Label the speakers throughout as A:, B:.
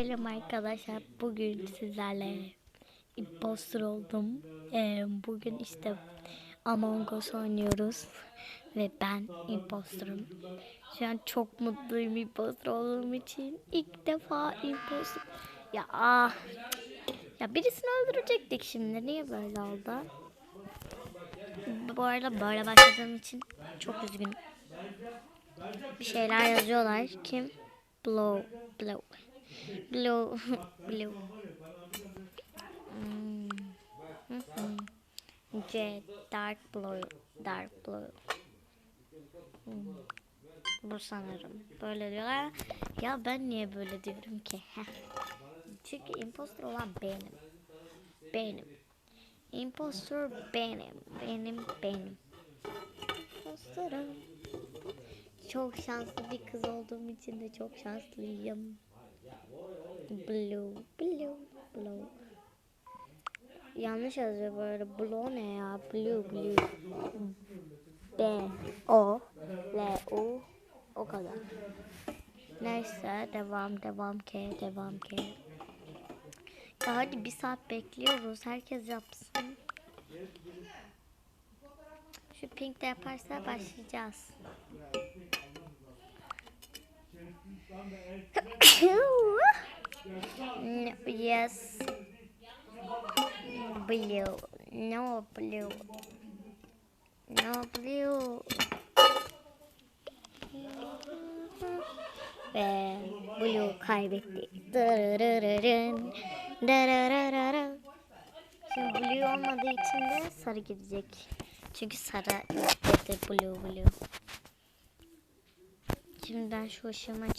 A: Selam arkadaşlar. Bugün sizlerle imposter oldum. Ee, bugün işte Among Us oynuyoruz. Ve ben imposterım. Şu an çok mutluyum imposter olduğum için. İlk defa imposter. Ya ah. Ya birisini öldürecektik şimdi. Niye böyle oldu? Bu arada böyle başladığım için çok üzgünüm. Bir şeyler yazıyorlar. Kim? Blow. Blow. Blue. Blue. Hmm. Hı. C. Dark blue. Dark blue. Hmm. Bu sanırım. Böyle diyorlar. Ya ben niye böyle diyorum ki? Heh. Çünkü impostor olan benim. Benim. Impostor benim. Benim benim. Impostorum. Çok şanslı bir kız olduğum için de çok şanslıyım. Blue, blue, blue. Yanlış yazıyor böyle. Blue ne ya? Blue, blue. B, O, L, U. O kadar. Neyse devam, devam K, devam K. Ya hadi bir saat bekliyoruz. Herkes yapsın. Şu pink de yaparsa başlayacağız. Yes. Blue. No blue. No blue. Ve blue kaybetti. Dırırırırın. Dırırırırın. Şimdi blue olmadığı için de sarı gidecek. Çünkü sarı istedi blue blue. Şimdi ben şu ışığımı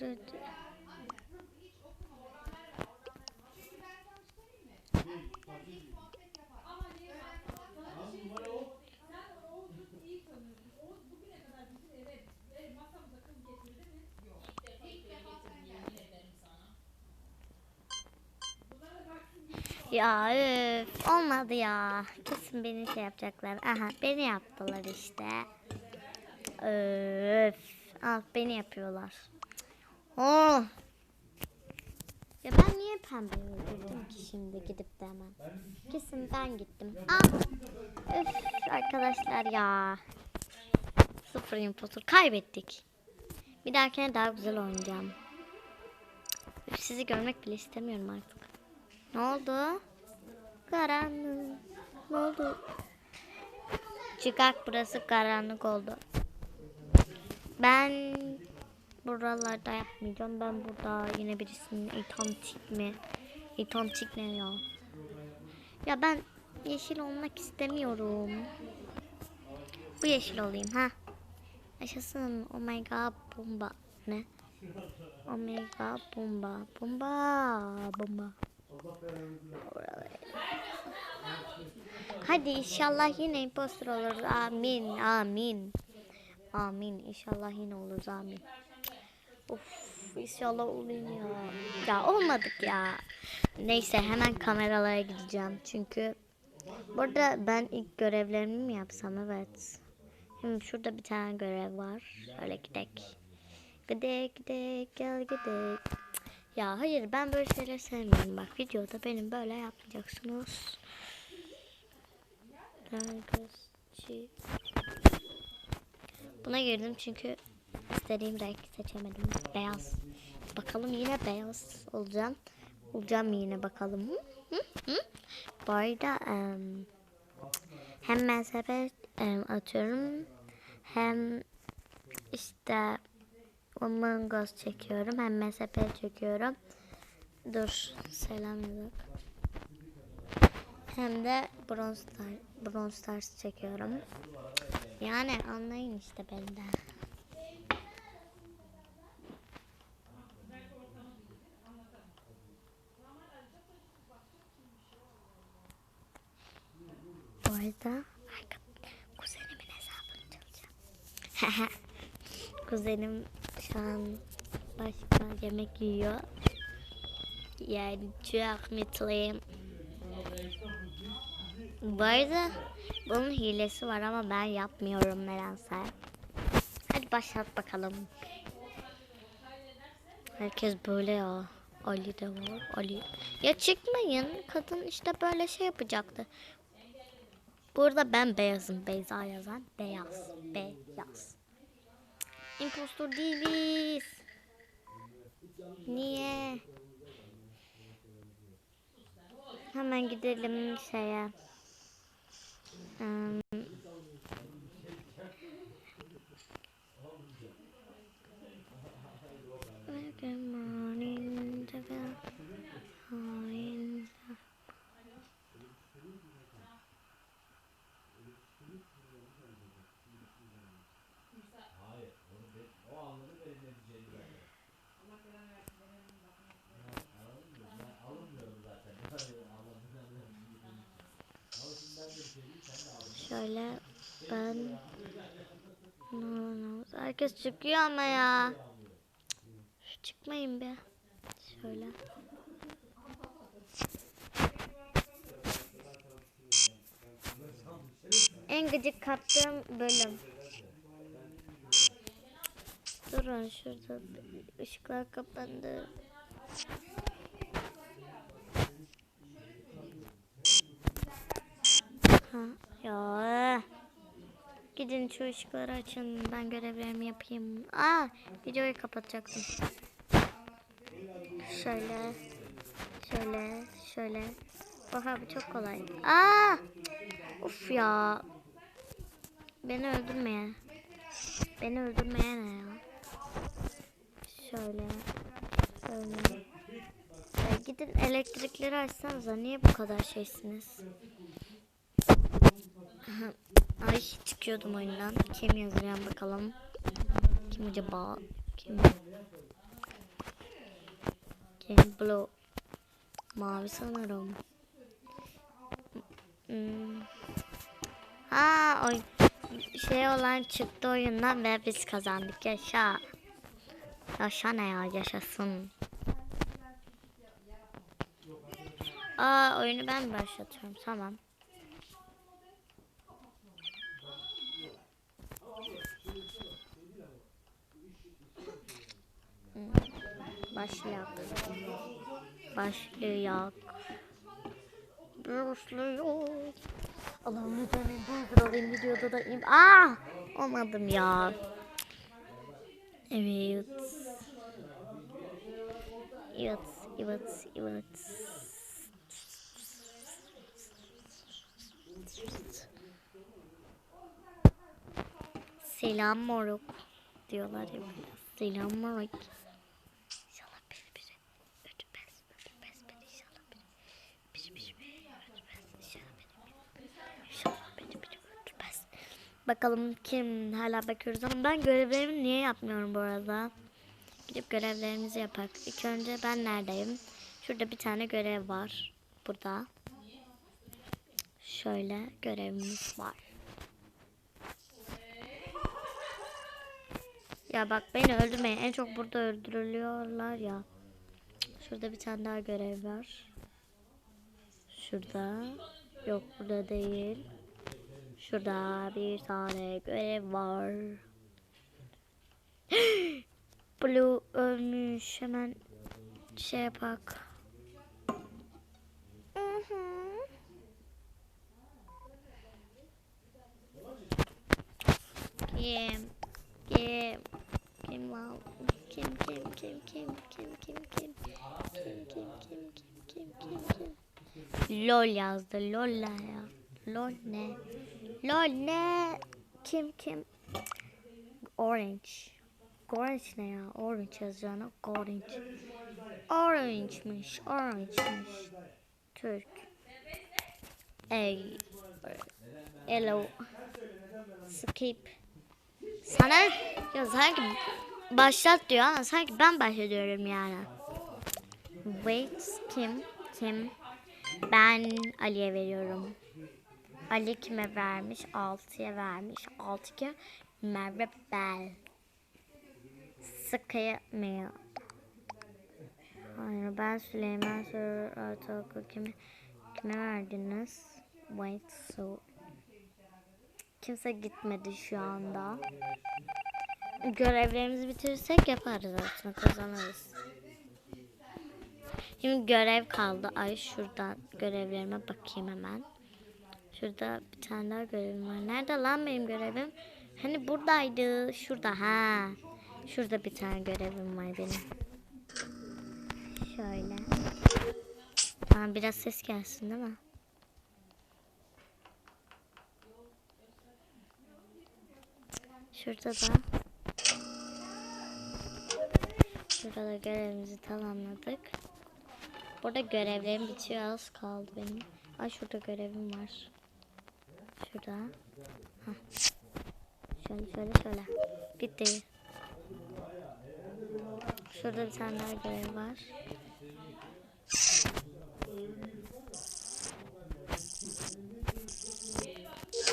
A: Dırır. Ya öf, olmadı ya. Kesin beni şey yapacaklar. Aha beni yaptılar işte. Öf. Al beni yapıyorlar. Oh. Ya ben niye pembe öldürdüm ki şimdi gidip de hemen. Kesin ben gittim. Ah. Öf arkadaşlar ya. Sıfır impostor kaybettik. Bir dahakine daha güzel oynayacağım. Üf, sizi görmek bile istemiyorum artık. Ne oldu? Karanlık. Ne oldu? Çıkak burası karanlık oldu. Ben buralarda yapmayacağım. Ben burada yine birisinin itantik mi? İtantik ne ya? Ya ben yeşil olmak istemiyorum. Bu yeşil olayım ha. Yaşasın. Oh my god bomba. Ne? Oh my god bomba. Bomba. Bomba. Hadi inşallah yine impostor oluruz. Amin. Amin. Amin. İnşallah yine oluruz. Amin. Of inşallah olayım ya. Ya olmadık ya. Neyse hemen kameralara gideceğim. Çünkü burada ben ilk görevlerimi mi yapsam evet. Şimdi şurada bir tane görev var. Şöyle gidek. Gidek gidek gel gidek. Ya hayır ben böyle şeyler sevmiyorum. Bak videoda benim böyle yapmayacaksınız. Buna girdim çünkü istediğim renk seçemedim. Beyaz. Bakalım yine beyaz olacağım. Olacağım yine bakalım. Hı? Hı? Bu arada em, hem mezhebe em, atıyorum hem işte Among Us çekiyorum. Hem MSP çekiyorum. Dur. Selam yazık. Hem de Bronze Star, Bronze Stars çekiyorum. Yani anlayın işte benden. arada kuzenimin hesabını çalacağım. Kuzenim şu an başka yemek yiyor. Yani çok mutluyum. Bu arada bunun hilesi var ama ben yapmıyorum nedense. Hadi başlat bakalım. Herkes böyle ya. Ali de var. Ali. Ya çıkmayın. Kadın işte böyle şey yapacaktı. Burada ben beyazım. Beyza yazan. Beyaz. Beyaz. İmpostor değiliz. Niye? Hemen gidelim şeye. Hmm. Şöyle ben. Herkes çıkıyor ama ya. Cık, Çıkmayın be. Şöyle. En gıcık kaptığım bölüm. Durun şurada ışıklar kapandı. Ha, ya. Gidin şu ışıkları açın. Ben görevlerimi yapayım. Aa, videoyu kapatacaktım. Şöyle. Şöyle. Şöyle. Oha bu çok kolay. Aa! Of ya. Beni öldürmeye. Beni öldürmeye ne ya? Şöyle. Şöyle. Ya gidin elektrikleri açsanıza. Niye bu kadar şeysiniz? Ay çıkıyordum oyundan. Kim yazıyor bakalım. Kim acaba? Kim? Kim? Blue. Mavi sanırım. Hmm. Ha oy şey olan çıktı oyundan ve biz kazandık. Yaşa. Yaşa ne ya yaşasın. Aa oyunu ben başlatıyorum? Tamam. Başlayak. Başlayak. Başlıyor. Allah'ım lütfen beni durduralım videoda da im. Aa! Olmadım ya. Evet. Evet, evet, evet. Selam moruk diyorlar ya. Selam moruk. İnşallah biri biri ötmez, ötmez beni inşallah biri. Biri biri biri ötmez inşallah beni. İnşallah beni biri ötmez. Bakalım kim hala bakıyoruz ama ben görevlerimi niye yapmıyorum bu arada? Gidip görevlerimizi yapak. İlk önce ben neredeyim? Şurada bir tane görev var. Burada. Şöyle görevimiz var. Ya bak beni öldürmeyin. En çok burada öldürülüyorlar ya. Şurada bir tane daha görev var. Şurada. Yok burada değil. Şurada bir tane görev var. Blue ölmüş. Hemen şey yapak. Kim? Kim? Kim var? Kim kim kim kim kim kim kim kim kim kim kim kim kim kim Lol yazdı lol ya Lol ne Lol ne Kim kim Orange Orange ne ya Orange yazacağına Orange Orange'miş Orange'miş Türk Ey Hello Skip sana ya sanki başlat diyor ama sanki ben başlatıyorum yani. Wait kim? Kim? Ben Ali'ye veriyorum. Ali kime vermiş? 6'ya vermiş. 6 kim? Merve Bel. sıkayamıyor. Hayır ben Süleyman Ortaokul kime, kime verdiniz? Wait so. Kimse gitmedi şu anda. Görevlerimizi bitirirsek yaparız aslında kazanırız. Şimdi görev kaldı. Ay şuradan görevlerime bakayım hemen. Şurada bir tane daha görevim var. Nerede lan benim görevim? Hani buradaydı. Şurada ha. Şurada bir tane görevim var benim. Şöyle. Tamam biraz ses gelsin değil mi? Şurada da Şurada da görevimizi tamamladık. Burada görevlerim bitiyor az kaldı benim. Ay şurada görevim var. Şurada. Hah. Şöyle şöyle şöyle. Bitti. Şurada bir tane daha görev var.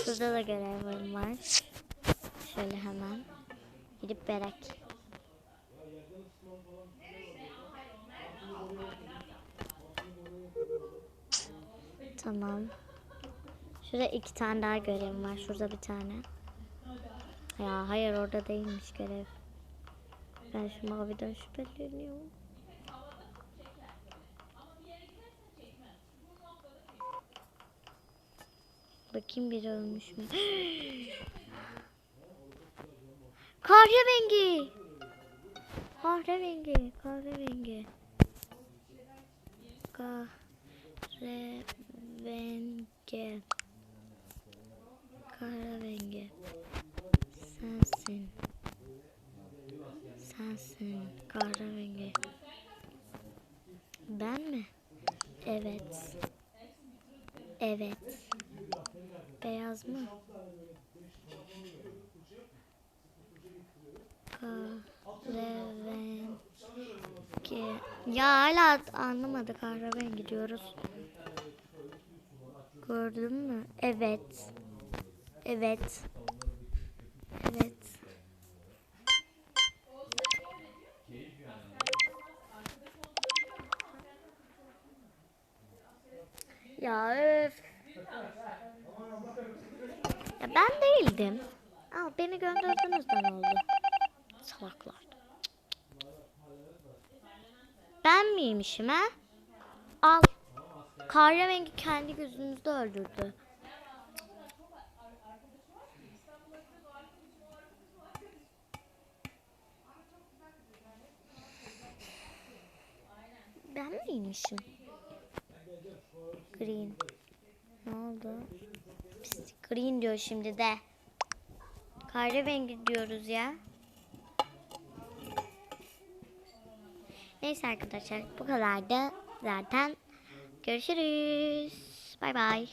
A: Şurada da görevim var. Şöyle hemen. Gidip berek. Tamam. Şurada iki tane daha görevim var. Şurada bir tane. Ya hayır orada değilmiş görev. Ben şu maviden şüpheleniyorum. Bakayım biri ölmüş mü? Kahverengi. Kahverengi. Kahverengi. Kahverengi. Kahverengi. Sensin. Sensin kahverengi. Ben mi? Evet. Evet. Beyaz mı? Kahverengi. Ya hala anlamadı kahverengi diyoruz. Gördün mü? Evet. Evet. Evet. Ya öf. Ya ben değildim. Al beni gönderdiniz de ne oldu? Salaklar. Ben miymişim ha? Al. Kahverengi kendi gözünüzde öldürdü. Miymişim? Green. Ne oldu? Pis, green diyor şimdi de. Kahverengi diyoruz ya. Neyse arkadaşlar bu kadar da zaten görüşürüz. Bay bay.